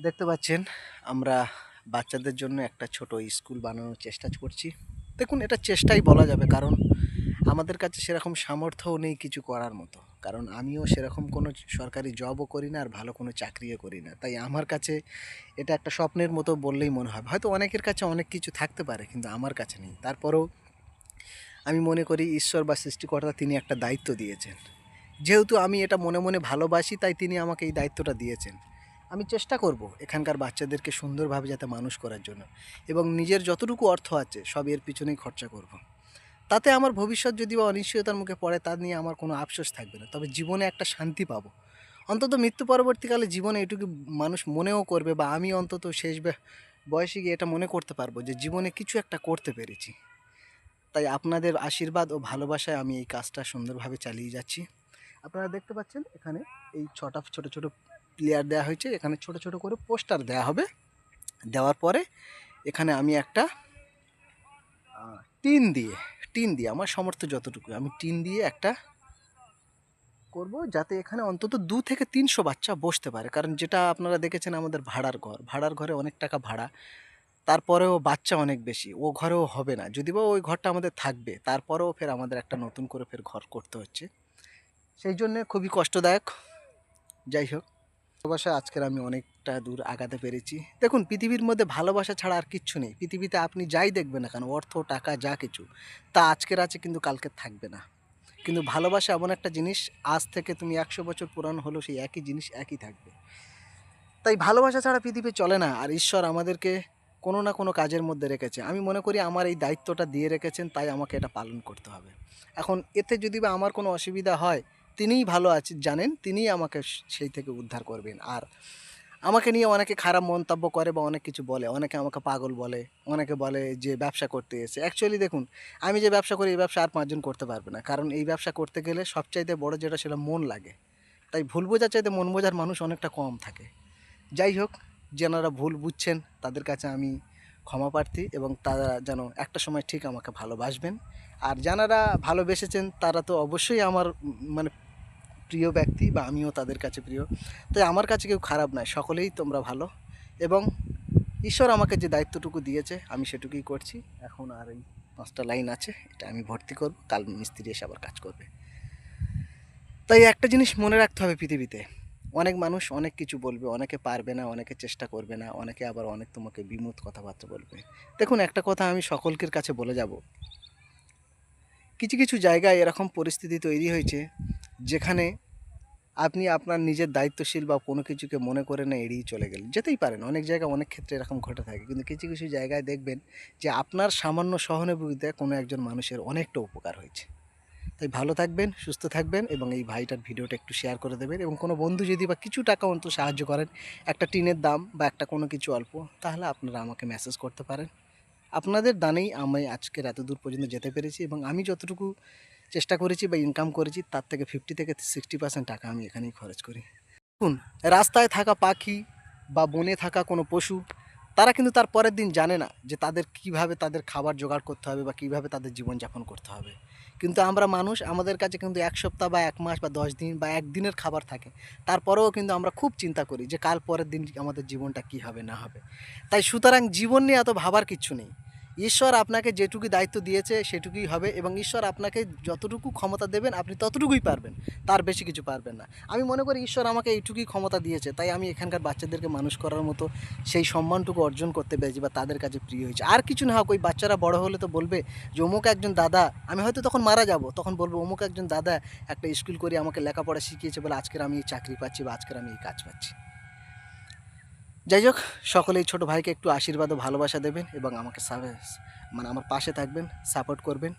দেখতে পাচ্ছেন, আমরা বাচ্চাদের জন্য একটা ছোট স্কুল বানানোর চেষ্টা করছি। দেখুন, এটা চেষ্টাই বলা যাবে, কারণ আমাদের কাছে সেরকম সামর্থ্যও নেই কিছু করার মতো। কারণ আমিও সেরকম কোনো সরকারি জবও করি না, আর ভালো কোনো চাকরিও করি না। তাই আমার কাছে এটা একটা স্বপ্নের মতো বললেই মনে হয়। হয়তো অনেকের কাছে অনেক কিছু থাকতে পারে, কিন্তু আমার কাছে নেই। তারপরেও আমি মনে করি, ঈশ্বর বা সৃষ্টিকর্তা তিনি একটা দায়িত্ব দিয়েছেন। যেহেতু আমি এটা মনে মনে ভালোবাসি, তাই তিনি আমাকে এই দায়িত্বটা দিয়েছেন। আমি চেষ্টা করব এখানকার বাচ্চাদেরকে সুন্দরভাবে যাতে মানুষ করার জন্য এবং নিজের যতটুকু অর্থ আছে সব এর পিছনেই খরচা করব। তাতে আমার ভবিষ্যৎ যদি বা অনিশ্চয়তার মুখে পড়ে তা নিয়ে আমার কোনো আফসোস থাকবে না। তবে জীবনে একটা শান্তি পাবো। অন্তত মৃত্যু পরবর্তীকালে জীবনে এটুকু মানুষ মনেও করবে বা আমি অন্তত শেষ বয়সে গিয়ে এটা মনে করতে পারব যে জীবনে কিছু একটা করতে পেরেছি। তাই আপনাদের আশীর্বাদ ও ভালোবাসায় আমি এই কাজটা সুন্দরভাবে চালিয়ে যাচ্ছি। আপনারা দেখতে পাচ্ছেন এখানে এই ছটা ছোট ছোট প্লেয়ার দেওয়া হয়েছে, এখানে ছোট ছোট করে পোস্টার দেওয়া হবে। দেওয়ার পরে এখানে আমি একটা টিন দিয়ে টিন দিয়ে, আমার সামর্থ্য যতটুকু, আমি টিন দিয়ে একটা করব যাতে এখানে অন্তত দু থেকে তিনশো বাচ্চা বসতে পারে। কারণ যেটা আপনারা দেখেছেন আমাদের ভাড়ার ঘর, ভাড়ার ঘরে অনেক টাকা ভাড়া, তারপরেও বাচ্চা অনেক বেশি, ও ঘরেও হবে না। যদি বা ওই ঘরটা আমাদের থাকবে, তারপরেও ফের আমাদের একটা নতুন করে ফের ঘর করতে হচ্ছে। সেই জন্যে খুবই কষ্টদায়ক। যাই হোক। ভালোবাসা, আজকের আমি অনেকটা দূর আগাতে পেরেছি। দেখুন, পৃথিবীর মধ্যে ভালোবাসা ছাড়া আর কিচ্ছু নেই। পৃথিবীতে আপনি যাই দেখবেন না কেন, অর্থ, টাকা, যা কিছু, তা আজকের আছে কিন্তু কালকে থাকবে না। কিন্তু ভালোবাসা এমন একটা জিনিস, আজ থেকে তুমি একশো বছর পুরানো হলেও সেই একই জিনিস একই থাকবে। তাই ভালোবাসা ছাড়া পৃথিবী চলে না, আর ঈশ্বর আমাদেরকে কোনো না কোনো কাজের মধ্যে রেখেছে। আমি মনে করি আমার এই দায়িত্বটা দিয়ে রেখেছেন, তাই আমাকে এটা পালন করতে হবে। এখন এতে যদি বা আমার কোনো অসুবিধা হয় তিনিই ভালো আছে, জানেন, তিনিই আমাকে সেই থেকে উদ্ধার করবেন। আর আমাকে নিয়ে অনেকে খারাপ মন্তব্য করে বা অনেক কিছু বলে। অনেকে আমাকে পাগল বলে, অনেকে বলে যে ব্যবসা করতে এসে। অ্যাকচুয়ালি দেখুন, আমি যে ব্যবসা করি, এই ব্যবসা আর পাঁচজন করতে পারবে না। কারণ এই ব্যবসা করতে গেলে সবচাইতে বড় যেটা সেটা মন লাগে। তাই ভুল বোঝার চাইতে মন বোঝার মানুষ অনেকটা কম থাকে। যাই হোক, যেনারা ভুল বুঝছেন, তাদের কাছে আমি ক্ষমা প্রার্থী এবং তারা যেন একটা সময় ঠিক আমাকে ভালোবাসবেন। আর যারা ভালোবেসেছেন, তারা তো অবশ্যই আমার মানে প্রিয় ব্যক্তি বা আমিও তাদের কাছে প্রিয়। তাই আমার কাছে কেউ খারাপ নয়, সকলেই তোমরা ভালো। এবং ঈশ্বর আমাকে যে দায়িত্বটুকু দিয়েছে, আমি সেটুকুই করছি। এখন আর এই পাঁচটা লাইন আছে, এটা আমি ভর্তি করব, কাল মিস্ত্রি এসে আবার কাজ করবে। তাই একটা জিনিস মনে রাখতে হবে পৃথিবীতে। অনেক মানুষ অনেক কিছু বলবে, অনেকে পারবে না, অনেকে চেষ্টা করবে না, অনেকে আবার অনেক তোমাকে বিমুখ কথাবার্তা বলবে। দেখুন, একটা কথা আমি সকলকের কাছে বলে যাব। কিছু কিছু জায়গায় এরকম পরিস্থিতি তৈরি হয়েছে যেখানে আপনি আপনার নিজের দায়িত্বশীল বা কোনো কিছুকে মনে করে না এড়িয়ে চলে গেলেন। যেতেই পারেন, অনেক জায়গায় অনেক ক্ষেত্রে এরকম ঘটে থাকে। কিন্তু কিছু কিছু জায়গায় দেখবেন যে আপনার সামান্য সহানুভূতিতে কোনো একজন মানুষের অনেকটা উপকার হয়েছে। তাই ভালো থাকবেন, সুস্থ থাকবেন এবং এই ভাইটার ভিডিওটা একটু শেয়ার করে দেবেন এবং কোনো বন্ধু যদি বা কিছু টাকা অন্তত সাহায্য করেন, একটা টিনের দাম বা একটা কোনো কিছু অল্প, তাহলে আপনারা আমাকে মেসেজ করতে পারেন। আপনাদের দানেই আমি আজকের এত দূর পর্যন্ত যেতে পেরেছি এবং আমি যতটুকু চেষ্টা করেছি বা ইনকাম করেছি, তার থেকে ফিফটি থেকে সিক্সটি পার্সেন্ট টাকা আমি এখানেই খরচ করি। দেখুন, রাস্তায় থাকা পাখি বা বনে থাকা কোনো পশু, তারা কিন্তু তার পরের দিন জানে না যে তাদের কীভাবে তাদের খাবার জোগাড় করতে হবে বা কীভাবে তাদের জীবনযাপন করতে হবে। কিন্তু আমরা মানুষ, আমাদের কাছে কিন্তু এক সপ্তাহ বা এক মাস বা দশ দিন বা একদিনের খাবার থাকে। তারপরেও কিন্তু আমরা খুব চিন্তা করি যে কাল পরের দিন আমাদের জীবনটা কি হবে, না হবে। তাই সুতরাং জীবন নিয়ে এত ভাবার কিচ্ছু নেই। ঈশ্বর আপনাকে যেটুকু দায়িত্ব দিয়েছে সেটুকুই হবে এবং ঈশ্বর আপনাকে যতটুকু ক্ষমতা দেবেন, আপনি ততটুকুই পারবেন। তার বেশি কিছু পারবেন না। আমি মনে করি ঈশ্বর আমাকে এইটুকুই ক্ষমতা দিয়েছে, তাই আমি এখানকার বাচ্চাদেরকে মানুষ করার মতো সেই সম্মানটুকু অর্জন করতে পেরেছি বা তাদের কাছে প্রিয় হয়েছে। আর কিছু না হোক, ওই বাচ্চারা বড় হলে তো বলবে যে, অমুক একজন দাদা, আমি হয়তো তখন মারা যাব। তখন বলব, অমুক একজন দাদা একটা স্কুল করে আমাকে লেখাপড়া শিখিয়েছে বলে আজকের আমি এই চাকরি পাচ্ছি বা আজকের আমি এই কাজ পাচ্ছি। যাই হোক সকলে এই ছোটো ভাইকে একটু আশীর্বাদ ও ভালোবাসা দেবেন এবং আমাকে মানে আমার পাশে থাকবেন সাপোর্ট করবেন।